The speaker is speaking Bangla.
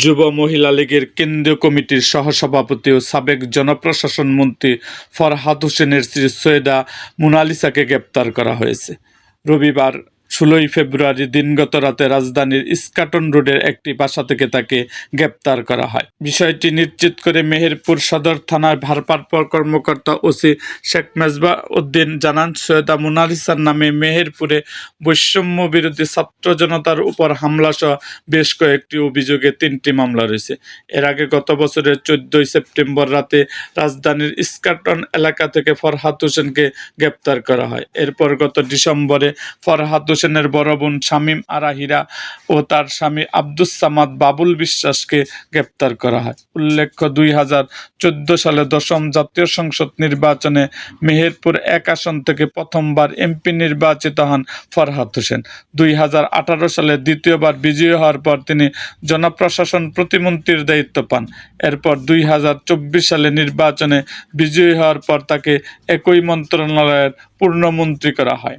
যুব মহিলা লীগের কেন্দ্রীয় কমিটির সহসভাপতি ও সাবেক জনপ্রশাসন মন্ত্রী ফরহাদ হোসেনের স্ত্রী সৈয়দা মোনালিসাকে গ্রেপ্তার করা হয়েছে। রবিবার ষোলোই ফেব্রুয়ারি দিনগত রাতে রাজধানীর ইস্কাটন রোডের একটি বাসা থেকে তাকে গ্রেপ্তার করা হয়। বিষয়টি নিশ্চিত করে মেহেরপুর সদর থানার ভারপ্রাপ্ত কর্মকর্তা ওসি শেখ মেজবা উদ্দিন জানান, সৈয়দা মোনালিসার নামে মেহেরপুরে বৈষম্য বিরোধী ছাত্র জনতার উপর হামলা সহ বেশ কয়েকটি অভিযোগে তিনটি মামলা রয়েছে। এর আগে গত বছরের চোদ্দই সেপ্টেম্বর রাতে রাজধানীর ইস্কাটন এলাকা থেকে ফরহাদ হোসেনকে গ্রেপ্তার করা হয়। এরপর গত ডিসেম্বরে ফরহাদ হোসেনের বড় বোন শামীম আরাহিরা ও তার স্বামী আব্দুস সামাদ বাবুল বিশ্বাসকে গ্রেপ্তার করা হয়। উল্লেখ্য, দুই হাজার চোদ্দ সালে দশম জাতীয় সংসদ নির্বাচনে মেহেরপুর এক আসন থেকে প্রথমবার এমপি নির্বাচিত হন ফরহাদ হোসেন। দুই হাজার আঠারো সালে দ্বিতীয়বার বিজয়ী হওয়ার পর তিনি জনপ্রশাসন প্রতিমন্ত্রীর দায়িত্ব পান। এরপর দুই হাজার চব্বিশ সালে নির্বাচনে বিজয়ী হওয়ার পর তাকে একই মন্ত্রণালয়ের পূর্ণমন্ত্রী করা হয়।